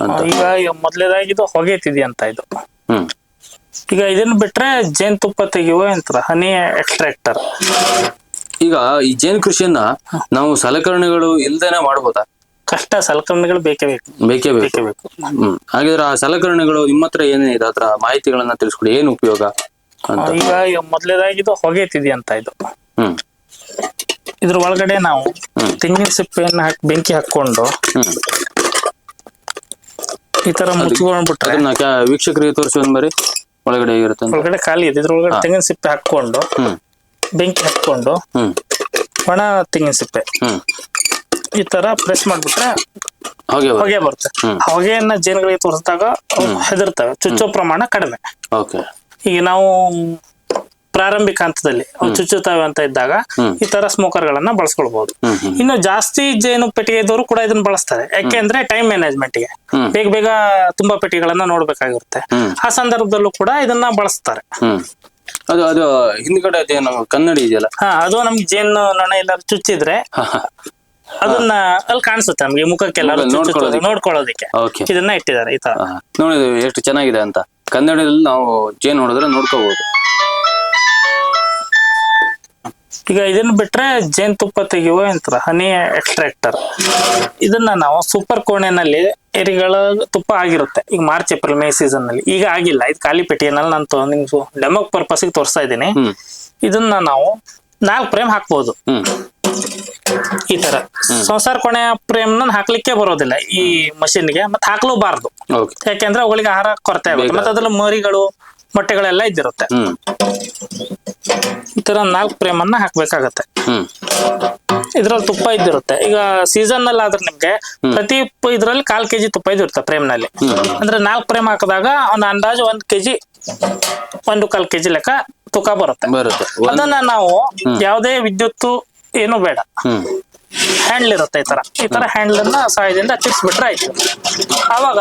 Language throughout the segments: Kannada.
ಅಂತ. ಈಗ ಮೊದಲೇದಾಗಿದ್ದು ಹೊಗೆ ಅಂತ ಇದು. ಹ್ಮ್. ಈಗ ಇದನ್ನ ಬಿಟ್ರೆ ಜೇನುತುಪ್ಪ ತೆಗೆಯುವ ಯಂತ್ರ ಹನಿ ಎಕ್ಸ್ಟ್ರಾಕ್ಟರ್ ಈಗ ಈ ಜೇನು ಕೃಷಿಯನ್ನ ನಾವು ಸಲಕರಣೆಗಳು ಇಲ್ದೇನೆ ಮಾಡಬಹುದಾ ಕಷ್ಟ ಸಲಕರಣೆಗಳು ಬೇಕೇ ಬೇಕು. ಬೇಕೇ ಬೇಕು. ಬೇಕೇ ಬೇಕು. ಹ್ಮ್. ಹಾಗಿದ್ರೆ ಆ ಸಲಕರಣೆಗಳು ನಿಮ್ಮ ಹತ್ರ ಏನೇನಿದೆ ಅದ್ರ ಮಾಹಿತಿಗಳನ್ನ ತಿಳಿಸ್ಕೊಡಿ. ಏನು ಉಪಯೋಗ ಅಂತ. ಈಗ ಮೊದ್ಲೇದಾಗಿದ್ದು ಹೊಗೆ ಹೊಗೆತಿದೆ ಅಂತ ಇದು. ಹ್ಮ್. ಇದ್ರ ಒಳಗಡೆ ನಾವು ತೆಂಗಿನ ಸಿಪ್ಪೆಯನ್ನ ಹಾಕಿ ಬೆಂಕಿ ಹಾಕೊಂಡು ಹ್ಮ್. ಈ ತರ ಮುಚ್ಕೊಂಡ್ಬಿಟ್ರೆ ಅದನ್ನ ಕ್ಯಾ- ವೀಕ್ಷಕರಿಗೆ ತೋರಿಸಿ ಒಂದ್ ಬರಿ. ಒಳಗಡೆ ಇರುತ್ತೆ ಅಂತ. ಒಳಗಡೆ ಖಾಲಿ ಇದೆ. ಇದ್ರ ಒಳಗಡೆ ತೆಂಗಿನ ಸಿಪ್ಪೆ ಹಾಕೊಂಡು ಹ್ಮ್. ಬೆಂಕಿ ಹಾಕೊಂಡು ಹ್ಮ್. ಒಣ ತೆಂಗಿನ ಸಿಪ್ಪೆ. ಹ್ಮ್. ಈ ತರ ಪ್ರೆಸ್ ಮಾಡ್ಬಿಟ್ರೆ ಹೊಗೆ ಹೊಗೆ ಬರುತ್ತೆ. ಹ್ಮ್. ಹೊಗೆಯನ್ನ ಜೇನುಗಳಿಗೆ ತೋರಿಸಿದಾಗ ಅವು ಹೆದರ್ತವೆ ಚುಚ್ಚೋ ಪ್ರಮಾಣ ಕಡಿಮೆ. ಓಕೆ. ಈಗ ನಾವು ಪ್ರಾರಂಭಿಕ ಹಂತದಲ್ಲಿ ಅವು ಚುಚ್ಚುತ್ತವೆ ಅಂತ ಇದ್ದಾಗ. ಈ ತರ ಸ್ಮೋಕರ್ ಗಳನ್ನ ಬಳಸ್ಕೊಳ್ಬಹುದು ಇನ್ನು ಜಾಸ್ತಿ ಜೇನು ಪೆಟ್ಟಿಗೆ ಇದ್ದವರು ಕೂಡ ಇದನ್ನ ಬಳಸ್ತಾರೆ. ಯಾಕೆಂದ್ರೆ ಟೈಮ್ ಮ್ಯಾನೇಜ್ಮೆಂಟ್ಗೆ. ಬೇಗ ಬೇಗ ತುಂಬಾ ಪೆಟ್ಟಿಗೆಗಳನ್ನ ನೋಡ್ಬೇಕಾಗಿರುತ್ತೆ. ಆ ಸಂದರ್ಭದಲ್ಲೂ ಕೂಡ ಇದನ್ನ ಬಳಸ್ತಾರೆ. ಅದು ಅದು ಹಿಂದ್ಗಡೆ ಅದೇನು ಕನ್ನಡಿ ಇದೆಯಲ್ಲ? ಹಾ ಅದು ನಮ್ಗೆ ಜೇನು ನೊಣ ಎಲ್ಲಾರು ಚುಚ್ಚಿದ್ರೆ ಅದನ್ನ ಅಲ್ಲಿ ಕಾಣಿಸುತ್ತೆ ನಮ್ಗೆ ಮುಖಕ್ಕೆಲ್ಲ ಮುಖ ನೋಡ್ಕೊಳ್ಳೋದಕ್ಕೆ. ಇದನ್ನ ಇಟ್ಟಿದ್ದಾರೆ ಈ ತರ. ನೋಡಿ ಎಷ್ಟು ಚೆನ್ನಾಗಿದೆ ಅಂತ. ಕನ್ನಡದಲ್ಲಿ ನಾವು ಜೇನು ನೋಡಿದ್ರೆ ನೋಡ್ಕೋಬಹುದು ಈಗ ಇದನ್ನ ಬಿಟ್ರೆ ಜೇನುತುಪ್ಪ ತೆಗೆಯುವ ಯಂತ್ರ ಹನಿ ಎಕ್ಸ್ಟ್ರಾಕ್ಟರ್ ಇದನ್ನ ನಾವು ಸೂಪರ್ ಕೋಣೆನಲ್ಲಿ ಎರಿಗಳ ತುಪ್ಪ ಆಗಿರುತ್ತೆ. ಈಗ ಮಾರ್ಚ್ ಏಪ್ರಿಲ್ ಮೇ ಸೀಸನ್ನಲ್ಲಿ ಈಗ ಆಗಿಲ್ಲ. ಇದು ಖಾಲಿ ಪೆಟ್ಟಿಗೆನಲ್ಲಿ ನಾನು ನಿಮ್ಗೆ ಡೆಮೋ ಪರ್ಪಸ್ ತೋರಿಸ್ತಾ ಇದ್ದೀನಿ. ಇದನ್ನ ನಾವು ನಾಲ್ಕು ಫ್ರೇಮ್ ಹಾಕ್ಬೋದು. ಈ ತರ. ಸಂಸಾರ ಕೊನೆ ನ ಹಾಕ್ಲಿಕ್ಕೆ ಬರೋದಿಲ್ಲ. ಈ ಮಷಿನ್ಗೆ ಮತ್ತೆ ಹಾಕ್ಲೂಬಾರ್ದು ಯಾಕೆಂದ್ರೆ ಅವುಗಳಿಗೆ ಆಹಾರ ಕೊರತೆ ಆಗುತ್ತೆ. ಮತ್ತೆ ಅದ್ರಲ್ಲಿ ಮರಿಗಳು ಮೊಟ್ಟೆಗಳೆಲ್ಲ ಇದ್ದಿರುತ್ತೆ. ಈ ತರ ನಾಲ್ಕು ಫ್ರೇಮ್ ಅನ್ನ ಹಾಕ್ಬೇಕಾಗತ್ತೆ ಇದ್ರಲ್ಲಿ ತುಪ್ಪ ಇದ್ದಿರುತ್ತೆ. ಈಗ ಸೀಸನ್ನಲ್ಲಿ ಆದ್ರೆ ನಿಮ್ಗೆ ಪ್ರತಿ ಇದ್ರಲ್ಲಿ ಕಾಲ್ ಕೆಜಿ ತುಪ್ಪ ಇದಿರುತ್ತೆ ಫ್ರೇಮ್ನಲ್ಲಿ ಅಂದ್ರೆ ನಾಲ್ಕು ಫ್ರೇಮ್ ಹಾಕಿದಾಗ ಒಂದು ಅಂದಾಜು ಒಂದ್ ಕೆಜಿ ಒಂದು ಕಾಲ್ ಕೆಜಿ ಲೆಕ್ಕ ತೂಕ ಬರುತ್ತೆ. ಅದನ್ನ ನಾವು ಯಾವುದೇ ವಿದ್ಯುತ್ ಏನು ಬೇಡ. ಹ್ಯಾಂಡಲ್ ಇರುತ್ತೆ ಈ ತರ. ಈ ತರ ಹ್ಯಾಂಡ್ಲ್ ಸಹಾಯದಿಂದ ಸಹಾಯದಿಂದ ಚಿಕ್ಸ್ಬಿಟ್ರೆ ಆಯ್ತು. ಅವಾಗ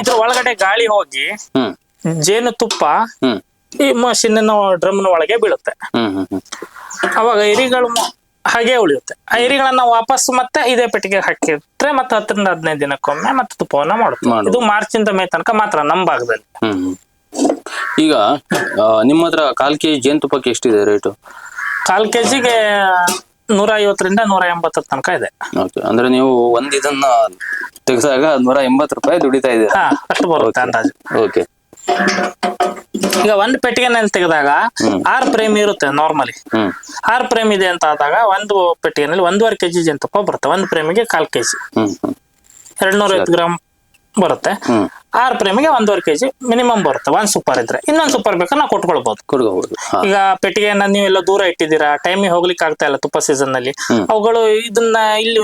ಇದ್ರ ಒಳಗಡೆ ಗಾಳಿ ಹೋಗಿ ಜೇನು ತುಪ್ಪ ಈ ಮಷಿನ್ ಡ್ರಮ್ ಒಳಗೆ ಬೀಳುತ್ತೆ. ಹ್ಮ್ ಹ್ಮ್ ಹ್ಮ್. ಅವಾಗ ಎರಿಗಳು ಹಾಗೆ ಉಳಿಯುತ್ತೆ. ಆ ಎರಿಗಳನ್ನ ವಾಪಸ್ ಮತ್ತೆ ಇದೇ ಪೆಟ್ಟಿಗೆ ಹಾಕಿಟ್ರೆ ಮತ್ತೆ ಹತ್ತರಿಂದ ಹದಿನೈದು ದಿನಕ್ಕೊಮ್ಮೆ ಮತ್ತೆ ತುಪ್ಪವನ್ನ ಮಾಡುತ್ತೆ. ಇದು ಮಾರ್ಚ್ ಇಂದ ಮೇ ತನಕ ಮಾತ್ರ ನಮ್ಮ ಭಾಗದಲ್ಲಿ. ಈಗ ನಿಮ್ಮ ಹತ್ರ ಕಾಲ್ ಕೆಜಿ ಜೇನುತುಪ್ಪಕ್ಕೆ ಎಷ್ಟಿದೆ ರೇಟು ಕಾಲ್ ಕೆಜಿಗೆ ನೂರ ಐವತ್ತರಿಂದ ನೂರ ಎಂಬತ್ತರ ತನಕ ಇದೆ. ಅಂದ್ರೆ ನೀವು ಒಂದ್ ಇದನ್ನ ತೆಗೆದಾಗ ನೂರ ಎಂಬತ್ತು ರೂಪಾಯಿ ದುಡಿತಾ ಇದೆ ಅಷ್ಟು ಬರುತ್ತೆ ಅಂದಾಜು. ಓಕೆ. ಈಗ ಒಂದ್ ಪೆಟ್ಟಿಗೆನಲ್ಲಿ ತೆಗೆದಾಗ ಆರ್ ಪ್ರೇಮ್ ಇರುತ್ತೆ ನಾರ್ಮಲಿ ಆರ್ ಪ್ರೇಮ್ ಇದೆ ಅಂತ ಆದಾಗ ಒಂದು ಪೆಟ್ಟಿಗೆನಲ್ಲಿ ಒಂದೂವರೆ ಕೆಜಿ ಜೇನುತುಪ್ಪ ಬರುತ್ತೆ. ಒಂದು ಪ್ರೇಮಿಗೆ ಕಾಲ್ ಕೆಜಿ ಎರಡ್ ನೂರ ಐವತ್ತು ಗ್ರಾಮ್ ಬರುತ್ತೆ. ಆರ್ ಪ್ರೇಮಿಗೆ ಒಂದೂವರೆ ಕೆಜಿ ಮಿನಿಮಮ್ ಬರುತ್ತೆ. ಒಂದ್ ಸೂಪರ್ ಇದ್ರೆ. ಇನ್ನೊಂದ್ ಸೂಪರ್ ಬೇಕಾದ್ರೆ ನಾವು ಕೊಟ್ಕೊಳ್ಬಹುದು ಕೊಡ್ಕೋಬಹುದು ಈಗ ಪೆಟ್ಟಿಗೆಯನ್ನ ನೀವೆಲ್ಲ ದೂರ ಇಟ್ಟಿದ್ದೀರಾ? ಟೈಮಿಗೆ ಹೋಗ್ಲಿಕ್ಕೆ ಆಗ್ತಾ ಇಲ್ಲ ತುಪ್ಪ ಸೀಸನ್ನಲ್ಲಿ. ಅವುಗಳು ಇದನ್ನ ಇಲ್ಲಿ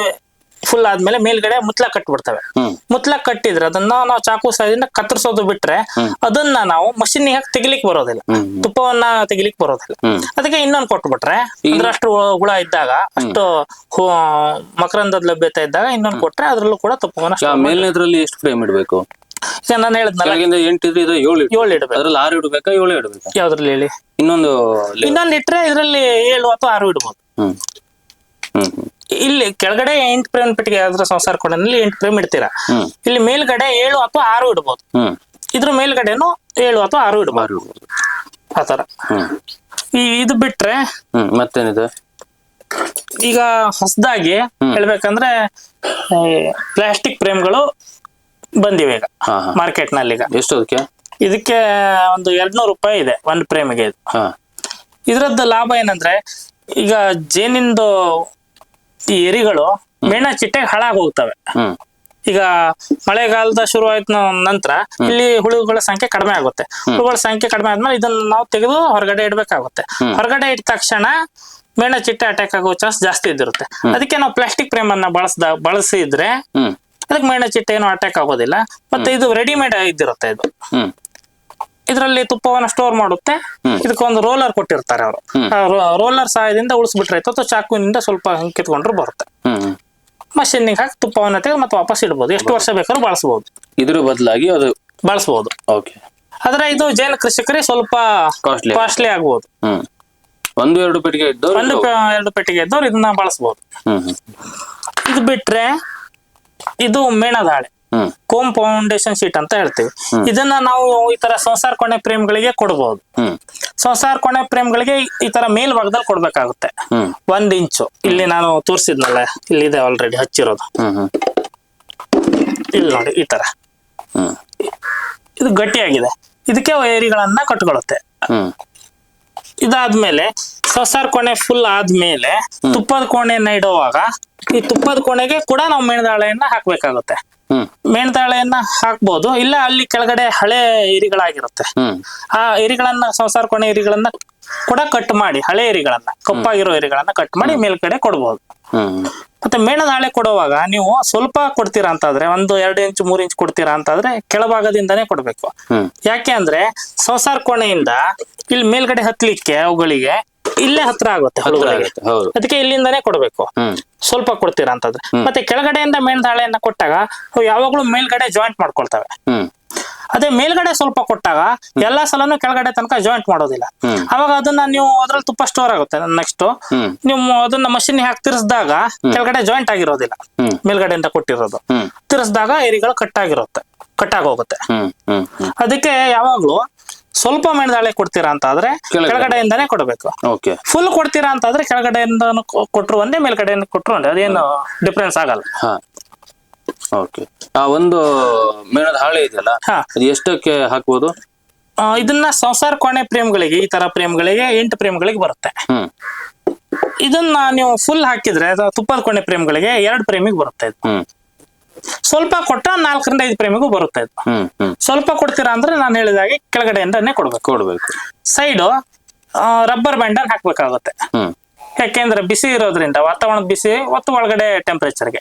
ಫುಲ್ ಆದ್ಮೇಲೆ ಮೇಲ್ಗಡೆ ಮುತ್ಲ ಕಟ್ಬಿಡ್ತವೆ. ಮುತ್ಲ ಕಟ್ಟಿದ್ರೆ ಅದನ್ನ ನಾವು ಚಾಕು ಸಹಾಯದಿಂದ ಕತ್ತರಿಸೋದು ಬಿಟ್ರೆ ಅದನ್ನ ನಾವು ಮಷಿನ್ ಹಾಕಿ ತೆಗಿಲಿಕ್ ಬರೋದಿಲ್ಲ. ತುಪ್ಪವನ್ನ ತೆಗಿಲಿಕ್ ಬರೋದಿಲ್ಲ. ಅದಕ್ಕೆ ಇನ್ನೊಂದು ಕೊಟ್ಬಿಟ್ರೆ ಅಂದ್ರೆ ಅಷ್ಟು ಹುಳ ಇದ್ದಾಗ ಅಷ್ಟು ಹು- ಮಕರಂದದ ಲಭ್ಯತೆ ಇದ್ದಾಗ ಇನ್ನೊಂದು ಕೊಟ್ರೆ ಅದ್ರಲ್ಲೂ ಕೂಡ ತುಪ್ಪವನ್ನ ಮೇಲ್ನೇದ್ರಲ್ಲಿ ಎಷ್ಟು ಫ್ರೇಮ್ ಇಡಬೇಕು? ಈಗ ನಾನು ಹೇಳಿದ್ನಲ್ಲ. ಎಂಟಿದ್ರೆ ಇದು ಏಳು. ಏಳು ಇಡಬೇಕು. ಅದ್ರಲ್ಲಿ ಆರು ಇಡಬೇಕಾ ಏಳು ಇಡಬೇಕು? ಯಾವ್ದ್ರಲ್ಲಿ ಹೇಳಿ? ಇನ್ನೊಂದು ಇನ್ನೊಂದು ಇಟ್ರೆ ಇದ್ರಲ್ಲಿ ಏಳು ಅಥವಾ ಆರು ಇಡ್ಬೋದು. ಹ್ಮ್. ಹ್ಮ್ ಹ್ಮ್. ಇಲ್ಲಿ ಕೆಳಗಡೆ ಎಂಟು ಪ್ರೇಮ್ ಪೆಟ್ಟಿಗೆ ಆದ್ರೆ ಸಂಸಾರ ಕೊಡನಲ್ಲಿ ಎಂಟು ಪ್ರೇಮ್ ಇಡ್ತೀರಾ? ಇಲ್ಲಿ ಮೇಲ್ಗಡೆ ಏಳು ಅಥವಾ ಆರು ಇಡ್ಬೋದು. ಇದ್ರ ಮೇಲ್ಗಡೆನು ಏಳು ಅಥವಾ ಆರು ಇಡ್ಬೋದು. ಆತರ ಈ ಇದು ಬಿಟ್ರೆ ಮತ್ತೇನಿದೆ? ಈಗ ಹೊಸದಾಗಿ ಹೇಳ್ಬೇಕಂದ್ರೆ ಪ್ಲಾಸ್ಟಿಕ್ ಫ್ರೇಮ್ಗಳು ಬಂದಿವೆ ಈಗ ಮಾರ್ಕೆಟ್ನಲ್ಲಿ ಈಗ. ಎಷ್ಟು ಅದಕ್ಕೆ? ಇದಕ್ಕೆ ಒಂದು ಎರಡ್ನೂರು ರೂಪಾಯಿ ಇದೆ ಒಂದು ಫ್ರೇಮಿಗೆ ಇದು. ಇದ್ರದ್ದು ಲಾಭ ಏನಂದ್ರೆ ಈಗ ಜೇನಿಂದು ಈ ಎರಿಗಳು ಮೇಣ ಚಿಟ್ಟೆಗೆ ಹಾಳಾಗಿ ಹೋಗ್ತವೆ. ಈಗ ಮಳೆಗಾಲದ ಶುರು ಆಯ್ತ ನಂತರ ಇಲ್ಲಿ ಹುಳುಗಳ ಸಂಖ್ಯೆ ಕಡಿಮೆ ಆಗುತ್ತೆ. ಹುಳುಗಳ ಸಂಖ್ಯೆ ಕಡಿಮೆ ಆದ್ಮೇಲೆ ಇದನ್ನ ನಾವು ತೆಗೆದು ಹೊರಗಡೆ ಇಡ್ಬೇಕಾಗುತ್ತೆ. ಹೊರಗಡೆ ಇಟ್ಟ ತಕ್ಷಣ ಮೇಣ ಚಿಟ್ಟೆ ಅಟ್ಯಾಕ್ ಆಗೋ ಚಾನ್ಸ್ ಜಾಸ್ತಿ ಇದ್ದಿರುತ್ತೆ. ಅದಕ್ಕೆ ನಾವು ಪ್ಲಾಸ್ಟಿಕ್ ಫ್ರೇಮ್ ಅನ್ನ ಬಳಸದ ಬಳಸಿದ್ರೆ ಅದಕ್ಕೆ ಮೇಣ ಚಿಟ್ಟೆ ಏನು ಅಟ್ಯಾಕ್ ಆಗೋದಿಲ್ಲ. ಮತ್ತೆ ಇದು ರೆಡಿಮೇಡ್ ಇದ್ದಿರುತ್ತೆ ಇದು. ಇದರಲ್ಲಿ ತುಪ್ಪವನ್ನ ಸ್ಟೋರ್ ಮಾಡುತ್ತೆ. ಇದಕ್ಕೊಂದು ರೋಲರ್ ಕೊಟ್ಟಿರ್ತಾರೆ ಅವರು. ರೋಲರ್ ಸಹಾಯದಿಂದ ಉಳಿಸ್ಬಿಟ್ರೆ ಅಥವಾ ಚಾಕುವಿನಿಂದ ಸ್ವಲ್ಪ ಹಂಗೆ ಕಿತ್ಕೊಂಡ್ರು ಬರುತ್ತೆ. ಮಷಿನ್ ಮಷೀನಿಗೆ ಹಾಕಿ ತುಪ್ಪವನ್ನ ತೆಗೆದು ಮತ್ತೆ ವಾಪಸ್ ಇಡಬಹುದು ಎಷ್ಟು ವರ್ಷ ಬೇಕಾದ್ರೂ ಬಳಸಬಹುದು ಇದ್ರ ಬದಲಾಗಿ ಅದು ಬಳಸಬಹುದು ಓಕೆ. ಆದ್ರೆ ಇದು ಜೇನು ಕೃಷಿಕರಿಗೆ ಸ್ವಲ್ಪ ಕಾಸ್ಟ್ಲಿ ಕಾಸ್ಟ್ಲಿ ಆಗ್ಬೋದು. ಒಂದು ಎರಡು ಪೆಟ್ಟಿಗೆ ಇದ್ದವ್ರು ಒಂದು ಎರಡು ಪೆಟ್ಟಿಗೆ ಇದ್ದವ್ರು ಇದನ್ನ ಹ್ಮ್. ಇದು ಬಿಟ್ರೆ ಇದು ಮೇಣದಾಳೆ. ಕೋಮ್ ಫೌಂಡೇಶನ್ ಶೀಟ್ ಅಂತ ಹೇಳ್ತೀವಿ. ಇದನ್ನ ನಾವು ಈ ತರ ಸಂಸಾರ ಕೊನೆ ಪ್ರೇಮ್ಗಳಿಗೆ ಕೊಡ್ಬೋದು. ಹ್ಮ್. ಸಂಸಾರ ಕೊನೆ ಪ್ರೇಮ್ಗಳಿಗೆ ಈ ತರ ಮೇಲ್ಭಾಗದಲ್ಲಿ ಕೊಡ್ಬೇಕಾಗುತ್ತೆ. ಒಂದ್ ಇಂಚು. ಇಲ್ಲಿ ನಾನು ತೋರಿಸಿದ್ನಲ್ಲ ಇಲ್ಲಿದೆ ಆಲ್ರೆಡಿ ಹಚ್ಚಿರೋದು. ಇಲ್ಲಿ ನೋಡಿ ಈ ತರ. ಹ್ಮ್. ಇದು ಗಟ್ಟಿಯಾಗಿದೆ. ಇದಕ್ಕೆ ವೈರಿಗಳನ್ನ ಕಟ್ಕೊಳ್ಳುತ್ತೆ ಇದಾದ್ಮೇಲೆ ಸಂಸಾರ ಕೋಣೆ ಫುಲ್ ಆದ್ಮೇಲೆ ತುಪ್ಪದ ಕೋಣೆಯನ್ನ ಇಡುವಾಗ ಈ ತುಪ್ಪದ ಕೋಣೆಗೆ ಕೂಡ ನಾವು ಮೇಣದಾಳೆಯನ್ನ ಹಾಕ್ಬೇಕಾಗುತ್ತೆ. ಮೆಣದಾಳೆಯನ್ನ ಹಾಕ್ಬೋದು. ಇಲ್ಲ ಅಲ್ಲಿ ಕೆಳಗಡೆ ಹಳೆ ಇರಿಗಳಾಗಿರುತ್ತೆ ಆ ಏರಿಗಳನ್ನ ಸಂಸಾರ ಕೊನೆ ಇರಿಗಳನ್ನ ಕೂಡ ಕಟ್ ಮಾಡಿ ಹಳೆ ಎರಿಗಳನ್ನ ಕಪ್ಪಾಗಿರೋ ಎರಿಗಳನ್ನ ಕಟ್ ಮಾಡಿ ಮೇಲ್ಗಡೆ ಕೊಡ್ಬೋದು. ಮತ್ತೆ ಮೇಣದಾಳೆ ಕೊಡುವಾಗ ನೀವು ಸ್ವಲ್ಪ ಕೊಡ್ತೀರಾ ಅಂತಾದ್ರೆ ಒಂದು ಎರಡು ಇಂಚು ಮೂರು ಇಂಚು ಕೊಡ್ತೀರಾ ಅಂತಾದ್ರೆ ಕೆಳಭಾಗದಿಂದಾನೇ ಕೊಡ್ಬೇಕು. ಯಾಕೆ ಅಂದ್ರೆ ಸಂಸಾರ ಕೋಣೆಯಿಂದ ಇಲ್ಲಿ ಮೇಲ್ಗಡೆ ಹತ್ಲಿಕ್ಕೆ ಅವುಗಳಿಗೆ ಇಲ್ಲೇ ಹತ್ರ ಆಗುತ್ತೆ ಅದಕ್ಕೆ ಇಲ್ಲಿಂದಾನೇ ಕೊಡ್ಬೇಕು. ಸ್ವಲ್ಪ ಕೊಡ್ತೀರಾ ಅಂತಂದ್ರೆ. ಮತ್ತೆ ಕೆಳಗಡೆಯಿಂದ ಮೇಲ್ದಾಳೆಯನ್ನ ಕೊಟ್ಟಾಗ ಅವು ಯಾವಾಗ್ಲೂ ಮೇಲ್ಗಡೆ ಜಾಯಿಂಟ್ ಮಾಡ್ಕೊಳ್ತವೆ. ಅದೇ ಮೇಲ್ಗಡೆ ಸ್ವಲ್ಪ ಕೊಟ್ಟಾಗ ಎಲ್ಲಾ ಸಲನು ಕೆಳಗಡೆ ತನಕ ಜಾಯಿಂಟ್ ಮಾಡೋದಿಲ್ಲ. ಅವಾಗ ಅದನ್ನ ನೀವು ಅದ್ರಲ್ಲಿ ತುಪ್ಪ ಸ್ಟೋರ್ ಆಗುತ್ತೆ ನೆಕ್ಸ್ಟ್ ನೀವು ಅದನ್ನ ಮಷಿನ್ ಹಾಕಿ ತಿರ್ಸಿದಾಗ ಕೆಳಗಡೆ ಜಾಯಿಂಟ್ ಆಗಿರೋದಿಲ್ಲ. ಮೇಲ್ಗಡೆಯಿಂದ ಕೊಟ್ಟಿರೋದು. ತಿರ್ಸಿದಾಗ ಎರಿಗಳು ಕಟ್ ಆಗಿರುತ್ತೆ. ಕಟ್ ಹ್ಮ್. ಅದಕ್ಕೆ ಯಾವಾಗ್ಲೂ ಸ್ವಲ್ಪ ಮೆಣದಾಳೆ ಕೊಡ್ತೀರಾ ಅಂತ ಆದ್ರೆ ಕೆಳಗಡೆ. ಕೆಳಗಡೆಯಿಂದಾನೇ ಕೊಡಬೇಕು. ಓಕೆ. ಫುಲ್ ಕೊಡ್ತೀರಾ ಅಂತ ಆದ್ರೆ ಕೆಳಗಡೆಯಿಂದ ಕೊಟ್ರು ಒಂದೇ ಮೇಲ್ಗಡೆಯಿಂದ ಕೊಟ್ರು ಒಂದೇ. ಅದೇನು ಡಿಫ್ರೆನ್ಸ್ ಆಗಲ್ಲ. ಓಕೆ. ಆ ಒಂದು ಮೇಣದ ಹಾಳೆ ಇದೆಯಲ್ಲ. ಅದು ಎಷ್ಟಕ್ಕೆ ಹಾಕ್ಬೋದು? ಇದನ್ನ ಸಂಸಾರ ಕೋಣೆ ಪ್ರೇಮ್ಗಳಿಗೆ ಈ ತರ ಪ್ರೇಮ್ಗಳಿಗೆ ಎಂಟು ಪ್ರೇಮ್ಗಳಿಗೆ ಬರುತ್ತೆ. ಇದನ್ನ ನೀವು ಫುಲ್ ಹಾಕಿದ್ರೆ ತುಪ್ಪದ ಕೋಣೆ ಪ್ರೇಮ್ಗಳಿಗೆ ಎರಡು ಪ್ರೇಮಿಗೆ ಬರುತ್ತೆ ಸ್ವಲ್ಪ ಕೊಟ್ಟ ನಾಲ್ಕರಿಂದ ಐದು ಪ್ರೇಮಿಗೂ ಬರುತ್ತೆ ಇದು. ಸ್ವಲ್ಪ ಕೊಡ್ತೀರಾ ಅಂದ್ರೆ ನಾನು ಹೇಳಿದಾಗೆ ಕೆಳಗಡೆಯಿಂದನೇ ಕೊಡ್ಬೇಕು. ಕೊಡ್ಬೇಕು. ಸೈಡು ರಬ್ಬರ್ ಬ್ಯಾಂಡ್ ಅನ್ನು ಹಾಕ್ಬೇಕಾಗುತ್ತೆ. ಯಾಕೆಂದ್ರೆ ಬಿಸಿ ಇರೋದ್ರಿಂದ ವಾತಾವರಣ ಬಿಸಿ ಮತ್ತು ಒಳಗಡೆ ಟೆಂಪರೇಚರ್ಗೆ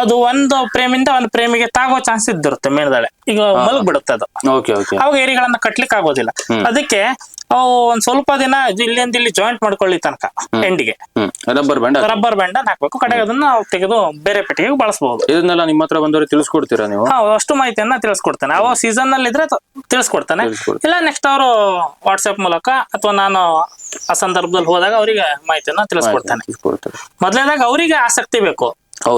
ಅದು ಒಂದು ಪ್ರೇಮಿಂದ ಒಂದು ಪ್ರೇಮಿಗೆ ತಾಗೋ ಚಾನ್ಸ್ ಇದ್ದಿರುತ್ತೆ ಮೇಲ್ದಾಳೆ ಈಗ ಮಲಗ್ ಬಿಡುತ್ತೆ ಅದು. ಓಕೆ ಓಕೆ ಅವಾಗ ಏರಿಗಳನ್ನ ಕಟ್ಲಿಕ್ಕೆ ಆಗೋದಿಲ್ಲ ಅದಕ್ಕೆ ಅವು ಒಂದ್ ಸ್ವಲ್ಪ ದಿನ ಇಲ್ಲಿಂದ ಇಲ್ಲಿ ಜಾಯಿಂಟ್ ಮಾಡ್ಕೊಳ್ಳಿ ತನಕ ಎಂಡಿಗೆ ರಬ್ಬರ್ ಬ್ಯಾಂಡ್ ರಬ್ಬರ್ ಬ್ಯಾಂಡ್ ಹಾಕಬೇಕು. ಕಡೆಗೆ ಅದನ್ನ ತೆಗೆದು ಬೇರೆ ಪೆಟ್ಟಿಗೆ ಬಳಸಬಹುದು ಇದನ್ನೆಲ್ಲ ನಿಮ್ಮ ಹತ್ರ ಬಂದವರು ತಿಳಿಸ್ಕೊಡ್ತೀರಾ ನೀವು? ಅಷ್ಟು ಮಾಹಿತಿಯನ್ನ ತಿಳಿಸ್ಕೊಡ್ತೇನೆ. ಅವ ಸೀಸನ್ನಲ್ಲಿ ಇದ್ರೆ ತಿಳಿಸ್ಕೊಡ್ತಾನೆ. ಇಲ್ಲ ನೆಕ್ಸ್ಟ್ ಅವರು ವಾಟ್ಸ್ಆಪ್ ಮೂಲಕ ಅಥವಾ ನಾನು ಆ ಸಂದರ್ಭದಲ್ಲಿ ಹೋದಾಗ ಅವರಿಗೆ ಮಾಹಿತಿಯನ್ನ ತಿಳಿಸ್ಕೊಡ್ತಾನೆ. ಮೊದಲನೇದಾಗ ಅವರಿಗೆ ಆಸಕ್ತಿ ಬೇಕು.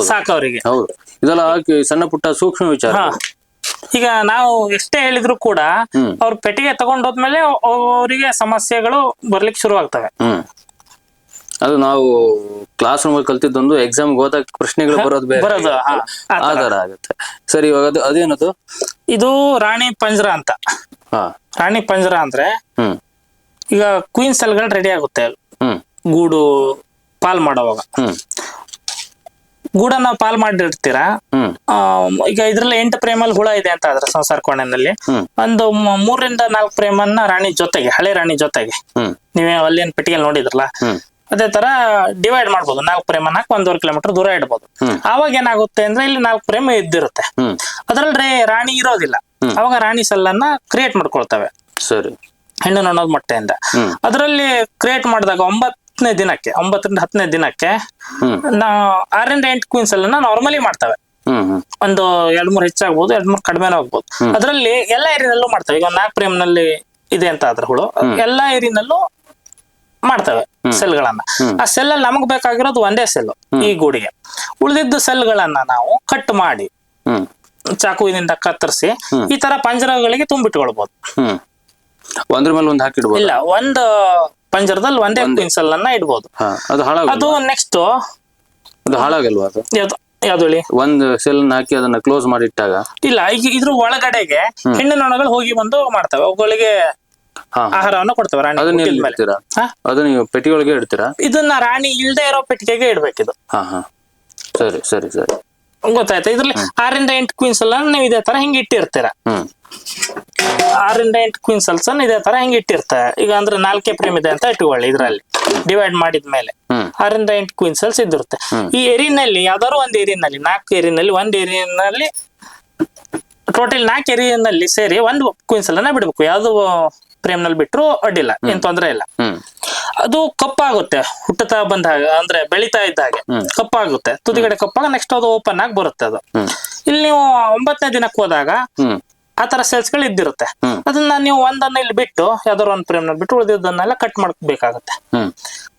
ಸಾಕು ಅವರಿಗೆ ಹೌದು. ಇದೆಲ್ಲ ಸಣ್ಣ ಪುಟ್ಟ ಸೂಕ್ಷ್ಮ ವಿಚಾರ ಈಗ ನಾವು ಎಷ್ಟೇ ಹೇಳಿದ್ರು ಕೂಡ. ಅವ್ರ ಪೆಟ್ಟಿಗೆ ತಗೊಂಡೋದ್ಮೇಲೆ ಅವರಿಗೆ ಸಮಸ್ಯೆಗಳು ಬರ್ಲಿಕ್ಕೆ ಶುರು ಆಗ್ತವೆ. ಹ್ಮ್. ಅದು ನಾವು ಕ್ಲಾಸ್ ರೂಮ್ ಅಲ್ಲಿ ಕಲ್ತಿದ್ದೊಂದು ಎಕ್ಸಾಮ್ ಹೋದಾಗ ಪ್ರಶ್ನೆಗಳು ಬರೋದು ಬೇರೆ. ಬರೋದು, ಹಾ, ಆ ಆ ತರ ಆಗುತ್ತೆ. ಸರಿ ಇವಾಗ ಅದು ಅದೇನದು? ಇದು ರಾಣಿ ಪಂಜರ ಅಂತ. ರಾಣಿ ಪಂಜರ ಅಂದ್ರೆ ಈಗ ಕ್ವೀನ್ ಸೆಲ್ಗಳು ರೆಡಿ ಆಗುತ್ತೆ. ಹ್ಮ್. ಗೂಡು ಪಾಲ್ ಮಾಡೋವಾಗ. ಹ್ಮ್. ಗೂಡನ್ನ ಪಾಲ್ ಮಾಡಿರ್ತೀರಾ? ಈಗ ಇದ್ರಲ್ಲಿ ಎಂಟು ಪ್ರೇಮಲ್ಲಿ ಹುಳ ಇದೆ ಅಂತ ಆದ್ರೆ ಸಂಸಾರ ಕೋಣೆನಲ್ಲಿ ಒಂದು ಮೂರಿಂದ ಮೂರರಿಂದ ನಾಲ್ಕು ಪ್ರೇಮನ್ನ ರಾಣಿ ಜೊತೆಗೆ ಹಳೆ ರಾಣಿ ಜೊತೆಗೆ. ನೀವೇ ಅಲ್ಲಿನ ಪೆಟ್ಟಿಗೆ ನೋಡಿದ್ರಲ್ಲ? ಅದೇ ತರ ಡಿವೈಡ್ ಮಾಡ್ಬೋದು. ನಾಲ್ಕು ಪ್ರೇಮನ್ನ ಹಾಕಿ ಒಂದೂವರೆ ಕಿಲೋಮೀಟರ್ ದೂರ ಇಡ್ಬೋದು. ಅವಾಗ ಏನಾಗುತ್ತೆ ಅಂದ್ರೆ ಇಲ್ಲಿ ನಾಲ್ಕು ಪ್ರೇಮ ಇದ್ದಿರುತ್ತೆ. ಅದ್ರಲ್ಲಿ ರಾಣಿ ಇರೋದಿಲ್ಲ. ಅವಾಗ ರಾಣಿ ಸಲ್ಲನ್ನ ಕ್ರಿಯೇಟ್ ಮಾಡ್ಕೊಳ್ತವೆ. ಸರಿ. ಹೆಣ್ಣು ನೊಣದ ಮೊಟ್ಟೆಯಿಂದ. ಅದರಲ್ಲಿ ಕ್ರಿಯೇಟ್ ಮಾಡಿದಾಗ ಒಂಬತ್ತನೇ ದಿನಕ್ಕೆ ಒಂಬತ್ತರಿಂದ ಹತ್ತನೇ ದಿನಕ್ಕೆ ನಾ ಆರ್ ಆರರಿಂದ ಎಂಟು ಕ್ವೀನ್ಸ್ ಅನ್ನ ನಾರ್ಮಲಿ ಮಾಡ್ತವೆ. ಒಂದು ಎರಡ್ ಮೂರು ಹೆಚ್ಚಾಗ್ಬೋದು ಎರಡ್ ಮೂರು ಕಡಿಮೆನೂ ಆಗ್ಬೋದು. ಅದರಲ್ಲಿ ಎಲ್ಲಾ ಏರಿನಲ್ಲೂ ಮಾಡ್ತವೆ. ಈಗ ನಾಲ್ಕು ಪ್ರೇಮ್ನಲ್ಲಿ ಇದೆ ಅಂತ ಆದ್ರೆ ಹುಳು ಎಲ್ಲಾ ಏರಿನಲ್ಲೂ ಮಾಡ್ತವೆ ಸೆಲ್ಗಳನ್ನ ಆ ಸೆಲ್ ಅಲ್ಲಿ ನಮಗ್ ಬೇಕಾಗಿರೋದು ಒಂದೇ ಸೆಲ್ ಈ ಗೂಡಿಗೆ. ಉಳಿದಿದ್ದ ಸೆಲ್ಗಳನ್ನ ನಾವು ಕಟ್ ಮಾಡಿ ಚಾಕುವಿನಿಂದ ಕತ್ತರಿಸಿ ಈ ತರ ಪಂಜರಗಳಿಗೆ ತುಂಬಿಟ್ಕೊಳ್ಬಹುದು ಒಂದ್ರ ಮೇಲೆ ಒಂದು ಹಾಕಿಡ್ಬೋದು? ಇಲ್ಲ ಒಂದು ಪಂಜರದಲ್ಲಿ ಒಂದೇ ಪೆನ್ಸಿಲ್ ಸೆಲ್ ಅನ್ನ ಇಡ್ಬೋದು ಅದು ಅದು ನೆಕ್ಸ್ಟ್ ಅದು ಹಾಳಾಗಲ್ವಾ ಅದು? ಯಾವ್ದು ಹೇಳಿ? ಒಂದು ಸೆಲ್ ಹಾಕಿ ಅದನ್ನ ಕ್ಲೋಸ್ ಮಾಡಿ ಇಟ್ಟಾಗ ಇಲ್ಲ ಈಗ ಇದ್ರ ಒಳಗಡೆಗೆ ಹೆಣ್ಣು ನೊಣಗಳು ಹೋಗಿ ಬಂದು ಮಾಡ್ತವೆ. ಅವುಗಳಿಗೆ ಆಹಾರವನ್ನು ಕೊಡ್ತವೆ ರಾಣಿ ಅದನ್ನ ನೀವು ಪೆಟ್ಟಿಗೆ ಇಡ್ತೀರಾ? ಇದನ್ನ ರಾಣಿ ಇಲ್ದೇ ಇರೋ ಪೆಟ್ಟಿಗೆಗೆ ಇಡ್ಬೇಕಿದು. ಹಾ ಹಾ. ಸರಿ ಸರಿ ಸರಿ. ಗೊತ್ತಾಯ್ತಾ? ಇದ್ರಲ್ಲಿ ಆರಿಂದ ಎಂಟು ಕ್ವೀನ್ಸ್ ಎಲ್ಲ ನೀವು ಇದೇ ತರ ಹಿಂಗ್ ಇಟ್ಟಿರ್ತೀರ. ಆರಿಂದ ಎಂಟು ಕ್ವಿನ್ಸಲ್ಸ್ ಇದೇ ತರ ಹೆಂಗ್ ಇಟ್ಟಿರ್ತಾರೆ ಈಗ ಅಂದ್ರೆ ನಾಲ್ಕೇ ಪ್ರೇಮ್ ಇದೆ ಅಂತ ಇಟ್ಕೊಳ್ಳಿ ಇದ್ರಲ್ಲಿ. ಡಿವೈಡ್ ಮಾಡಿದ್ಮೇಲೆ. ಮೇಲೆ ಆರಿಂದ ಎಂಟು ಕ್ವಿನ್ಸಲ್ಸ್ ಅಲ್ಸ್ ಇದಿರುತ್ತೆ ಈ ಏರಿನಲ್ಲಿ ಯಾವ್ದಾದ್ರು ಒಂದ್ ಏರಿನಲ್ಲಿ ನಾಲ್ಕು ಏರಿನಲ್ಲಿ ಒಂದ್ ಏರಿನಲ್ಲಿ ಟೋಟಲ್ ನಾಲ್ಕು ಏರಿಯಲ್ಲಿ ಸೇರಿ ಒಂದು ಕ್ವಿನ್ಸಲ್ ಅನ್ನ ಬಿಡ್ಬೇಕು. ಯಾವ್ದು ಪ್ರೇಮ್ನಲ್ಲಿ ಬಿಟ್ರು ಅಡ್ಡಿಲ್ಲ ಏನ್ ತೊಂದ್ರೆ ಇಲ್ಲ. ಅದು ಕಪ್ಪಾಗುತ್ತೆ. ಹುಟ್ಟುತ್ತಾ ಬಂದಾಗ ಅಂದ್ರೆ ಬೆಳಿತಾ ಇದ್ದಾಗ ಕಪ್ಪಾಗುತ್ತೆ. ತುದಿಗಡೆ ಕಪ್ಪಾಗ ನೆಕ್ಸ್ಟ್ ಅದು ಓಪನ್ ಆಗಿ ಬರುತ್ತೆ ಅದು. ಇಲ್ಲಿ ನೀವು ಒಂಬತ್ತನೇ ದಿನಕ್ಕೆ ಹೋದಾಗ ಆ ತರ ಸೆಲ್ಸ್ಗಳು ಇದ್ದಿರುತ್ತೆ. ಅದನ್ನ ನೀವು ಒಂದನ್ನ ಇಲ್ಲಿ ಬಿಟ್ಟು ಯಾವ್ದಾರು ಒಂದು ಫ್ರೇಮ್ನಲ್ಲಿ ಬಿಟ್ಟು ಉಳಿದಿದ್ದನ್ನೆಲ್ಲ ಕಟ್ ಮಾಡ್ಬೇಕಾಗತ್ತೆ.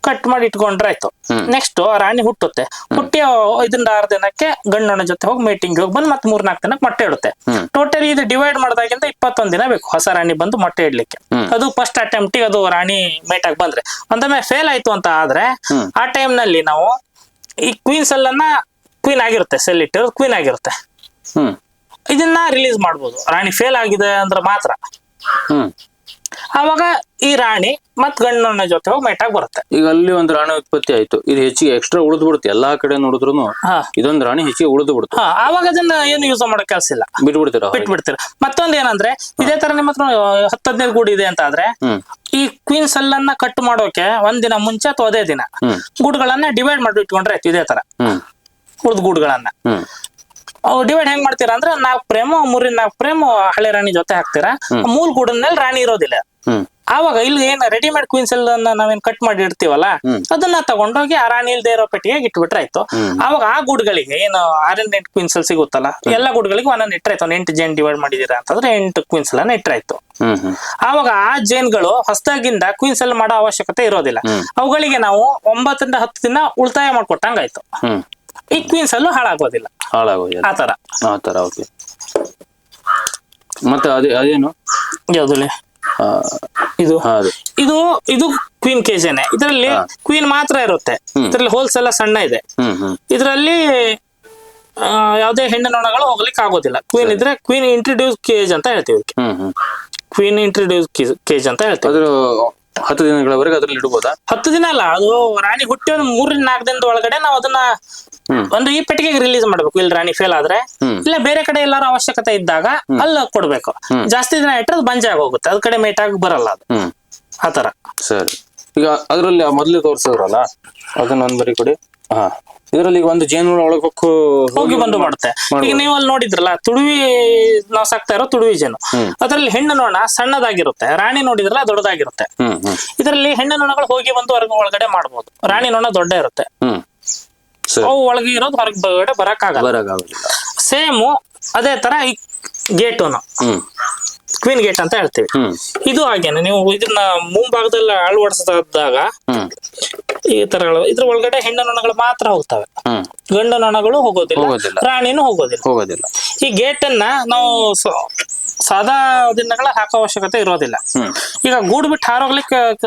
ಕಟ್ ಮಾಡಿ ಇಟ್ಕೊಂಡ್ರೆ ಆಯ್ತು. ನೆಕ್ಸ್ಟ್ ರಾಣಿ ಹುಟ್ಟುತ್ತೆ. ಹುಟ್ಟಿ ಇದರಿಂದ ಆರು ದಿನಕ್ಕೆ ಗಂಡನ ಜೊತೆ ಹೋಗಿ ಮೀಟಿಂಗ್ ಹೋಗಿ ಬಂದು ಮತ್ತೆ ಮೂರ್ನಾಲ್ಕು ದಿನಕ್ಕೆ ಮೊಟ್ಟೆ ಇಡುತ್ತೆ. ಟೋಟಲಿ ಇದು ಡಿವೈಡ್ ಮಾಡಿದಾಗಿಂದ ಇಪ್ಪತ್ತೊಂದ್ ದಿನ ಬೇಕು ಹೊಸ ರಾಣಿ ಬಂದು ಮೊಟ್ಟೆ ಇಡ್ಲಿಕ್ಕೆ. ಅದು ಫಸ್ಟ್ ಅಟೆಂಪ್ಟ್ ಅದು ರಾಣಿ ಮೇಟ್ ಆಗಿ ಬಂದ್ರೆ. ಒಂದೊಮ್ಮೆ ಫೇಲ್ ಆಯ್ತು ಅಂತ ಆದ್ರೆ ಆ ಟೈಮ್ನಲ್ಲಿ ನಾವು ಈ ಕ್ವೀನ್ಸ್ ಸೆಲ್ ಅನ್ನ ಕ್ವೀನ್ ಆಗಿರುತ್ತೆ. ಸೆಲ್ ಇಟ್ಟಿರೋದು ಕ್ವೀನ್ ಆಗಿರುತ್ತೆ. ಇದನ್ನ ರಿಲೀಸ್ ಮಾಡ್ಬೋದು. ರಾಣಿ ಫೇಲ್ ಆಗಿದೆ ಅಂದ್ರೆ ಮಾತ್ರ. ಹ್ಮ್. ಆವಾಗ ಈ ರಾಣಿ ಮತ್ ಗಂಡನ ಜೊತೆ ಹೋಗಿ ಮೇಟ್ ಆಗಿ ಬರುತ್ತೆ. ಈಗ ಅಲ್ಲಿ ಒಂದು ರಾಣಿ ಉತ್ಪತ್ತಿ ಆಯ್ತು. ಇದು ಹೆಚ್ಚಿಗೆ ಎಕ್ಸ್ಟ್ರಾ ಉಳಿದು ಬಿಡುತ್ತೆ. ಎಲ್ಲಾ ಕಡೆ ನೋಡಿದ್ರು ಇದೊಂದು ರಾಣಿ ಹೆಚ್ಚಿಗೆ ಉಳಿದು ಬಿಡುತ್ತೆ ಹಾ ಆವಾಗ ಅದನ್ನ ಏನು ಯೂಸ್ ಮಾಡೋ ಕೆಲಸ ಇಲ್ಲ. ಬಿಟ್ಬಿಡ್ತೀರ ಬಿಟ್ಬಿಡ್ತೀರ. ಮತ್ತೊಂದು ಏನಂದ್ರೆ ಇದೇ ತರ ನಿಮ್ಮ ಹತ್ರ ಹತ್ತು ಹದಿನೈದು ಗೂಡು ಇದೆ ಅಂತ ಆದ್ರೆ ಈ ಕ್ವೀನ್ ಸೆಲ್ ಅನ್ನ ಕಟ್ ಮಾಡೋಕೆ ಒಂದಿನ ದಿನ ಮುಂಚೆ ಅಥವಾ ಅದೇ ದಿನ ಗೂಡುಗಳನ್ನ ಡಿವೈಡ್ ಮಾಡಿ ಇಟ್ಕೊಂಡ್ರೆ ಆಯ್ತು ಇದೇ ತರ. ಉಳಿದ ಗೂಡುಗಳನ್ನ. ಅವು ಡಿವೈಡ್ ಹೆಂಗ್ ಮಾಡ್ತೀರಾ ಅಂದ್ರೆ ನಾಲ್ಕು ಪ್ರೇಮು ಮೂರಿನ ನಾಲ್ಕು ಪ್ರೇಮು ಹಳೆ ರಾಣಿ ಜೊತೆ ಹಾಕ್ತೀರಾ. ಆ ಮೂಲ್ ಮೇಲೆ ರಾಣಿ ಇರೋದಿಲ್ಲ. ಆವಾಗ ಇಲ್ಲಿ ಏನ್ ರೆಡಿಮೇಡ್ ಕ್ವೀನ್ಸ್ ಎಲ್ಲ ಅನ್ನ ನಾವೇನ್ ಕಟ್ ಮಾಡಿ ಇಡ್ತೀವಲ್ಲ. ಅದನ್ನ ತಗೊಂಡೋಗಿ ಆ ರಾಣಿ ಇಲ್ದೇ ಇರೋ ಪೆಟ್ಟಿಗೆ ಇಟ್ಬಿಟ್ರಾಯ್ತು. ಆವಾಗ ಆ ಗುಡ್ಗಳಿಗೆ ಏನು ಆರರಿಂದ ಎಂಟು ಕ್ವೀನ್ಸ್ ಅಲ್ಲಿ ಸಿಗುತ್ತಲ್ಲ ಎಲ್ಲ ಗುಡ್ಗಳಿಗೆ ಒಂದೊಂದು ಇಟ್ರಾಯ್ತು ಒಂದ್ ಎಂಟು ಜೇನ್ ಡಿವೈಡ್ ಮಾಡಿದೀರಾ ಅಂತಂದ್ರೆ ಎಂಟು ಕ್ವೀನ್ಸ್ ಎಲ್ಲ ಇಟ್ರಾಯ್ತು. ಹ್ಮ್ ಆವಾಗ ಆ ಜೇನ್ಗಳು ಹೊಸದಾಗಿಂದ ಕ್ವೀನ್ಸ್ ಅಲ್ಲಿ ಮಾಡೋ ಅವಶ್ಯಕತೆ ಇರೋದಿಲ್ಲ. ಅವುಗಳಿಗೆ ನಾವು ಒಂಬತ್ತರಿಂದ ಹತ್ತು ದಿನ ಉಳಿತಾಯ ಮಾಡ್ಕೊಟ್ಟಂಗಾಯ್ತು. ಈ ಕ್ವೀನ್ಸ್ ಸೆಲ್ ಹಾಳಾಗೋದಿಲ್ಲ. ಹಾಳಾಗೋದಿಲ್ಲ. ಆ ತರ ಆ ತರ ಓಕೆ ಮತ್ತೆ ಅದೇ ಅದೇನು? ಯಾವ್ದಲ್ಲಿ ಇದು? ಇದು ಇದು ಕ್ವೀನ್ ಕೆಜಿನೆ ಇದರಲ್ಲಿ. ಕ್ವೀನ್ ಮಾತ್ರ ಇರುತ್ತೆ. ಇದರಲ್ಲಿ ಹೋಲ್ಸ್ ಎಲ್ಲ ಸಣ್ಣ ಇದೆ. ಇದರಲ್ಲಿ ಯಾವುದೇ ಹೆಣ್ಣು ನೊಣಗಳು ಹೋಗ್ಲಿಕ್ಕೆ ಆಗೋದಿಲ್ಲ. ಕ್ವೀನ್ ಇದ್ರೆ ಕ್ವೀನ್ ಇಂಟ್ರೊಡ್ಯೂಸ್ ಕೇಜ್ ಅಂತ ಹೇಳ್ತೀವಿ ಕ್ವೀನ್ ಇಂಟ್ರೊಡ್ಯೂಸ್ ಕೇಜ್ ಅಂತ ಹೇಳ್ತೀವಿ. ಹತ್ತು ದಿನಗಳವರೆಗೆ ಅದ್ರಲ್ಲಿ ಇಡಬಹುದಾ ಹತ್ತು ದಿನ ಅಲ್ಲ ಅದು ರಾಣಿ ಹುಟ್ಟಿ ಒಂದು ನಾಲ್ಕು ದಿನದ ಒಳಗಡೆ ನಾವು ಅದನ್ನ ಒಂದು ಈ ಪೆಟ್ಟಿಗೆಗೆ ರಿಲೀಸ್ ಮಾಡ್ಬೇಕು ಇಲ್ಲಿ ರಾಣಿ ಫೇಲ್ ಆದ್ರೆ. ಇಲ್ಲ ಬೇರೆ ಕಡೆ ಎಲ್ಲಾರು ಅವಶ್ಯಕತೆ ಇದ್ದಾಗ ಅಲ್ಲಿ ಕೊಡ್ಬೇಕು. ಜಾಸ್ತಿ ದಿನ ಇಟ್ಟರೆ ಅದು ಬಂಜೆ ಆಗೋಗುತ್ತೆ ಅದ್ ಕಡೆ ಮೇಟ್ ಆಗಿ ಬರಲ್ಲ ಅದು. ಆತರ ಸರಿ. ಈಗ ಅದರಲ್ಲಿ ಮೊದಲು ತೋರಿಸಿದ್ರಲ್ಲ ಅದನ್ನ ಒಂದ್ ಬರೀ ಕೊಡಿ. ಇದರಲ್ಲಿ ಒಂದು ಜೇನು ಒಳಗೆ ಹೋಗಿ ಬಂದು ಮಾಡುತ್ತೆ. ಈಗ ನೀವು ಅಲ್ಲಿ ನೋಡಿದ್ರಲ್ಲ ತುಡುವಿ ನಾವು ಸಾಕ್ತಾ ಇರೋ ತುಡುವಿ ಜೇನು. ಅದರಲ್ಲಿ ಹೆಣ್ಣು ನೊಣ ಸಣ್ಣದಾಗಿರುತ್ತೆ. ರಾಣಿ ನೋಡಿದ್ರಲ್ಲ ದೊಡ್ಡದಾಗಿರುತ್ತೆ. ಇದರಲ್ಲಿ ಹೆಣ್ಣು ನೊಣಗಳು ಹೋಗಿ ಬಂದು ಹೊರಗೆ ಒಳಗಡೆ ಮಾಡಬಹುದು ರಾಣಿ ನೊಣ ದೊಡ್ಡ ಇರುತ್ತೆ. ಅವು ಒಳಗೆ ಇರೋದು ಹೊರಗೆ ಬರಕ್ಕಾಗಲ್ಲ. ಸೇಮ್ ಸೇಮು ಅದೇ ತರ ಈ ಗೇಟುನು. ಹ್ಮ್. ಕ್ವೀನ್ ಗೇಟ್ ಅಂತ ಹೇಳ್ತೀವಿ. ಇದು ಹಾಗೇನೆ ನೀವು ಇದನ್ನ ಮುಂಭಾಗದಲ್ಲಿ ಅಳವಡಿಸಿದಾಗ ಈ ತರಗಳು ಇದ್ರ ಒಳಗಡೆ ಹೆಣ್ಣು ನೊಣಗಳು ಮಾತ್ರ ಹೋಗ್ತವೆ. ಗಂಡು ನೊಣಗಳು ಹೋಗೋದಿಲ್ಲ ಹೋಗೋದಿಲ್ಲ. ರಾಣಿನೂ ಹೋಗೋದಿಲ್ಲ. ಹೋಗೋದಿಲ್ಲ. ಈ ಗೇಟ್ ಅನ್ನ ನಾವು ಸ- ಸಾದಾ ದಿನಗಳ ಹಾಕೋ ಅವಶ್ಯಕತೆ ಇರೋದಿಲ್ಲ. ಹ್ಮ್. ಈಗ ಗೂಡು ಬಿಟ್ಟು ಹಾರೋಗ್ಲಿಕ್ಕೆ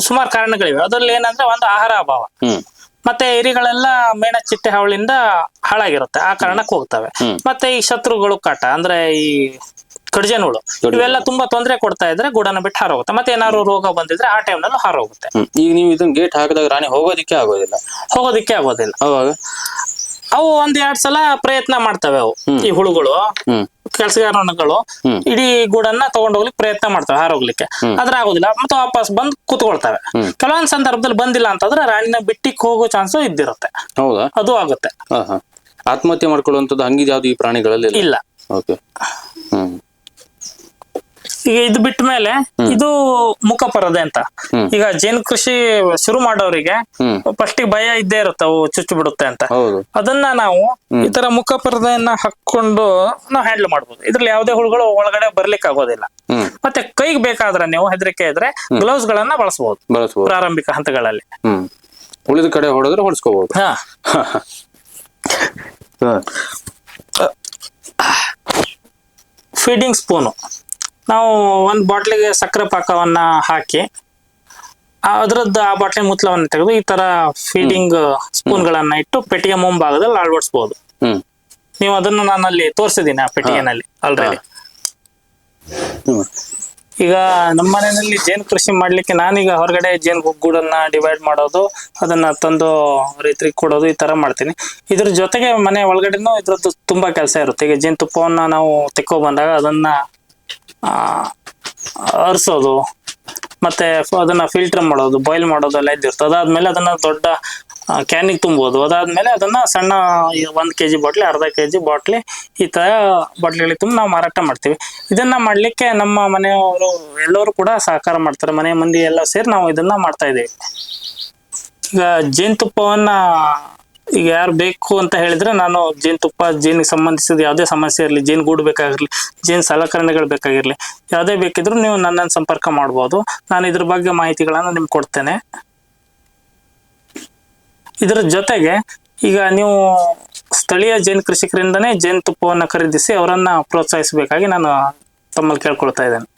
ಸುಮಾರು ಕಾರಣಗಳಿವೆ. ಅದ್ರಲ್ಲಿ ಏನಂದ್ರೆ ಒಂದು ಆಹಾರ ಅಭಾವ. ಹ್ಮ್. ಮತ್ತೆ ಇರಿಗಳೆಲ್ಲ ಮೇಣ ಚಿಟ್ಟೆ ಹಾವಳಿಂದ ಹಾಳಾಗಿರುತ್ತೆ ಆ ಕಾರಣಕ್ಕೆ ಹೋಗ್ತವೆ. ಹ್ಮ್. ಮತ್ತೆ ಈ ಶತ್ರುಗಳು ಕಾಟ ಅಂದ್ರೆ ಈ ಕಡ್ಜನುಳು ಇವೆಲ್ಲ ತುಂಬಾ ತೊಂದರೆ ಕೊಡ್ತಾ ಇದ್ರೆ ಗೂಡನ್ನ ಬಿಟ್ಟು ಹಾರೋಗುತ್ತೆ. ಮತ್ತೆ ಏನಾದ್ರು ರೋಗ ಬಂದಿದ್ರೆ ಆ ಟೈಮ್ನಲ್ಲಿ ಹಾರೋಗುತ್ತೆ. ಹೋಗುತ್ತೆ ಈಗ ನೀವು ಇದನ್ನ ಗೇಟ್ ಹಾಕಿದಾಗ ರಾಣಿ ಹೋಗೋದಿಕ್ಕೆ ಆಗೋದಿಲ್ಲ. ಹೋಗೋದಿಕ್ಕೆ ಆಗೋದಿಲ್ಲ. ಅವಾಗ? ಅವು ಒಂದ್ ಎರಡ್ ಸಲ ಪ್ರಯತ್ನ ಮಾಡ್ತವೆ ಅವು. ಈ ಹುಳುಗಳು ಕೆಲಸಗಾರಗಳು. ಇಡೀ ಗೂಡನ್ನ ತಗೊಂಡೋಗ್ಲಿಕ್ಕೆ ಪ್ರಯತ್ನ ಮಾಡ್ತವೆ ಹಾರೋಗ್ಲಿಕ್ಕೆ. ಹೋಗ್ಲಿಕ್ಕೆ ಆದ್ರೆ ಆಗೋದಿಲ್ಲ. ಮತ್ತೆ ವಾಪಸ್ ಬಂದು ಕೂತ್ಕೊಳ್ತವೆ. ಕೆಲವೊಂದ್ ಸಂದರ್ಭದಲ್ಲಿ ಬಂದಿಲ್ಲ ಅಂತಂದ್ರೆ ರಾಣಿನ ಬಿಟ್ಟಿಕ್ ಹೋಗೋ ಚಾನ್ಸ್ ಇದ್ದಿರುತ್ತೆ. ಹೌದಾ? ಅದು ಆಗುತ್ತೆ. ಆತ್ಮಹತ್ಯೆ ಮಾಡ್ಕೊಳ್ಳುವಂತದ್ದು ಹಂಗಿದ್ಯಾವ್ದು ಈ ಪ್ರಾಣಿಗಳಲ್ಲಿ? ಇಲ್ಲ. ಓಕೆ ಈಗ ಇದು ಬಿಟ್ಟ ಮೇಲೆ ಇದು ಮುಖ ಪರದೆ ಅಂತ. ಈಗ ಜೇನು ಕೃಷಿ ಶುರು ಮಾಡೋರಿಗೆ ಫಸ್ಟ್ ಭಯ ಇದ್ದೇ ಇರುತ್ತೆ ಅವು ಚುಚ್ಚು ಬಿಡುತ್ತೆ ಅಂತ. ಅದನ್ನ ನಾವು ಈ ತರ ಮುಖ ಪರದೆಯನ್ನ ಹಾಕೊಂಡು ನಾವು ಹ್ಯಾಂಡಲ್ ಮಾಡಬಹುದು ಇದ್ರಲ್ಲಿ ಯಾವುದೇ ಹುಳುಗಳು ಒಳಗಡೆ ಬರ್ಲಿಕ್ಕೆ ಆಗೋದಿಲ್ಲ ಮತ್ತೆ ಕೈಗೆ ಬೇಕಾದ್ರೆ ನೀವು ಹೆದರಿಕೆ ಇದ್ರೆ ಗ್ಲೌಸ್ ಗಳನ್ನ ಬಳಸಬಹುದು ಪ್ರಾರಂಭಿಕ ಹಂತಗಳಲ್ಲಿ. ಉಳಿದ ಕಡೆ ಹೊಡೆದ್ರೆ ಹೊಡಿಸ್ಕೋಬಹುದು ಹಾ. Feeding spoon. ನಾವು ಒಂದು ಬಾಟ್ಲಿಗೆ ಸಕ್ಕರೆ ಪಾಕವನ್ನ ಹಾಕಿ ಅದರದ್ದು ಆ ಬಾಟ್ಲಿ ಮುತ್ತಲವನ್ನ ತೆಗೆದು ಈ ತರ ಫೀಡಿಂಗ್ ಸ್ಪೂನ್ಗಳನ್ನ ಇಟ್ಟು ಪೆಟ್ಟಿಗೆ ಮುಂಭಾಗದಲ್ಲಿ ಅಳವಡಿಸಬಹುದು ನೀವು ಅದನ್ನು ಅಲ್ಲಿ ತೋರಿಸಿದ್ದೀನಿ ಆ ಪೆಟ್ಟಿಗೆನಲ್ಲಿ ಆಲ್ರೆಡಿ ಈಗ ನಮ್ಮ ಮನೆಯಲ್ಲಿ ಜೇನು ಕೃಷಿ ಮಾಡ್ಲಿಕ್ಕೆ ನಾನೀಗ ಹೊರಗಡೆ ಜೇನು ಗೂಡನ್ನ ಡಿವೈಡ್ ಮಾಡೋದು ಅದನ್ನ ತಂದು ರೈತರಿಗೆ ಕೊಡೋದು ಈ ತರ ಮಾಡ್ತೀನಿ. ಇದ್ರ ಜೊತೆಗೆ ಮನೆ ಒಳಗಡೆನೂ ಇದ್ರದ್ದು ತುಂಬಾ ಕೆಲಸ ಇರುತ್ತೆ. ಈಗ ಜೇನು ತುಪ್ಪವನ್ನ ನಾವು ತೆಕ್ಕೊ ಬಂದಾಗ ಅದನ್ನ ಅರ್ಸೋದು ಮತ್ತೆ ಅದನ್ನ ಫಿಲ್ಟರ್ ಮಾಡೋದು ಬಾಯ್ಲ್ ಮಾಡೋದು ಎಲ್ಲ ಇದ್ದಿರ್ತದೆ. ಅದಾದ್ಮೇಲೆ ಅದನ್ನ ದೊಡ್ಡ ಕ್ಯಾನಿಗೆ ತುಂಬೋದು. ಅದಾದ್ಮೇಲೆ ಅದನ್ನ ಸಣ್ಣ ಒಂದು ಕೆ ಜಿ ಬಾಟ್ಲಿ ಅರ್ಧ ಕೆಜಿ ಬಾಟ್ಲಿ ಈ ತರ ಬಾಟ್ಲಿಗಳಿಗೆ ತುಂಬ ನಾವು ಮಾರಾಟ ಮಾಡ್ತೀವಿ. ಇದನ್ನ ಮಾಡ್ಲಿಕ್ಕೆ ನಮ್ಮ ಮನೆಯವರು, ಎಲ್ಲರೂ ಕೂಡ ಸಹಕಾರ ಮಾಡ್ತಾರೆ. ಮನೆ ಮಂದಿ ಎಲ್ಲ ಸೇರಿ ನಾವು ಇದನ್ನ ಮಾಡ್ತಾ ಇದ್ದೀವಿ ಈಗ ಜೇನುತುಪ್ಪವನ್ನ ಈಗ ಯಾರು ಬೇಕು ಅಂತ ಹೇಳಿದ್ರೆ ನಾನು ಜೇನುತುಪ್ಪ ಜೇನಿಗೆ ಸಂಬಂಧಿಸಿದ ಯಾವುದೇ ಸಮಸ್ಯೆ ಇರಲಿ, ಜೇನು ಗೂಡು ಬೇಕಾಗಿರ್ಲಿ, ಜೇನು ಸಲಕರಣೆಗಳು ಬೇಕಾಗಿರ್ಲಿ, ಯಾವುದೇ ಬೇಕಿದ್ರು ನೀವು ನನ್ನನ್ನು ಸಂಪರ್ಕ ಮಾಡ್ಬೋದು. ನಾನು ಇದ್ರ ಬಗ್ಗೆ ಮಾಹಿತಿಗಳನ್ನು ನಿಮ್ಗೆ ಕೊಡ್ತೇನೆ. ಇದರ ಜೊತೆಗೆ ಈಗ ನೀವು ಸ್ಥಳೀಯ ಜೇನು ಕೃಷಿಕರಿಂದನೇ ಜೇನುತುಪ್ಪವನ್ನು ಖರೀದಿಸಿ ಅವರನ್ನ ಪ್ರೋತ್ಸಾಹಿಸಬೇಕಾಗಿ ನಾನು ತಮ್ಮಲ್ಲಿ ಕೇಳ್ಕೊಳ್ತಾ ಇದ್ದೇನೆ.